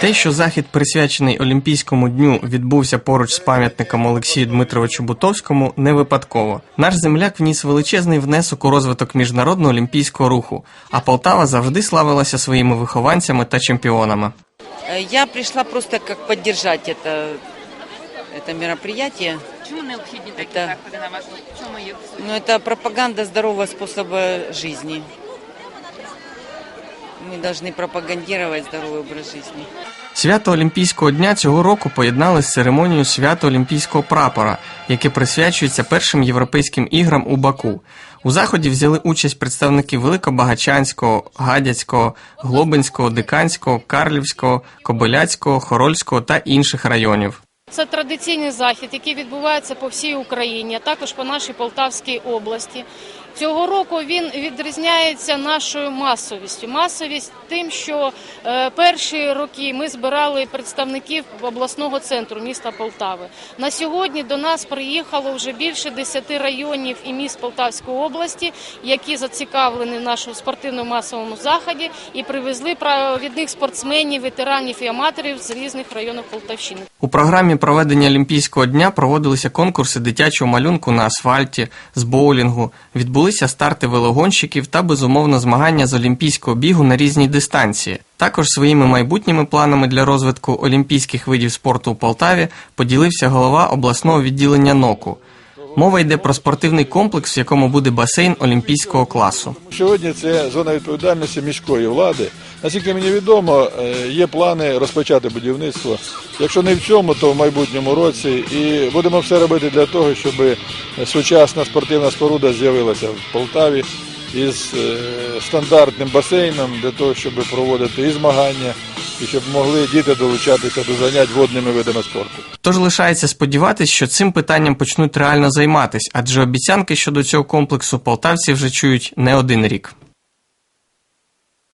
Те, що захід, присвячений Олімпійському дню, відбувся поруч з пам'ятником Олексію Дмитровичу Бутовському, не випадково. Наш земляк вніс величезний внесок у розвиток міжнародного олімпійського руху, а Полтава завжди славилася своїми вихованцями та чемпіонами. Э, Я пришла просто как поддержать это, это мероприятие. Чому необхідні такі Це- заходи на вашу? В чому їх суть? Но это пропаганда здорового способа жизни. Мы должны пропагандировать здоровый образ жизни. Свято Олімпійського дня цього року поєднали з церемонією свято Олімпійського прапора, яке присвячується першим європейським іграм у Баку. У заході взяли участь представники Великобагачанського, Гадяцького, Глобинського, Диканського, Карлівського, Кобиляцького, Хорольського та інших районів. Це традиційний захід, який відбувається по всій Україні, а також по нашій Полтавській області. Цього року він відрізняється нашою масовістю. Масовість тим, що е, перші роки ми збирали представників обласного центру міста Полтави. На сьогодні до нас приїхало вже більше 10 районів і міст Полтавської області, які зацікавлені в нашому спортивно-масовому заході і привезли провідних спортсменів, ветеранів і аматорів з різних районів Полтавщини. У програмі проведення Олімпійського дня проводилися конкурси дитячого малюнку на асфальті, з боулінгу, відбулися старти велогонщиків та безумовно змагання з олімпійського бігу на різні дистанції. Також своїми майбутніми планами для розвитку олімпійських видів спорту у Полтаві поділився голова обласного відділення НОКу. Мова йде про спортивний комплекс, в якому буде басейн олімпійського класу. Сьогодні це зона відповідальності міської влади. Наскільки мені відомо, е, є плани розпочати будівництво. Якщо не в цьому, то в майбутньому році. І будемо все робити для того, щоб сучасна спортивна споруда з'явилася в Полтаві із е, стандартним басейном для того, щоб проводити і змагання, і щоб могли діти долучатися до занять водними видами спорту. Тож лишається сподіватися, що цим питанням почнуть реально займатися, адже обіцянки щодо цього комплексу полтавці вже чують не один рік.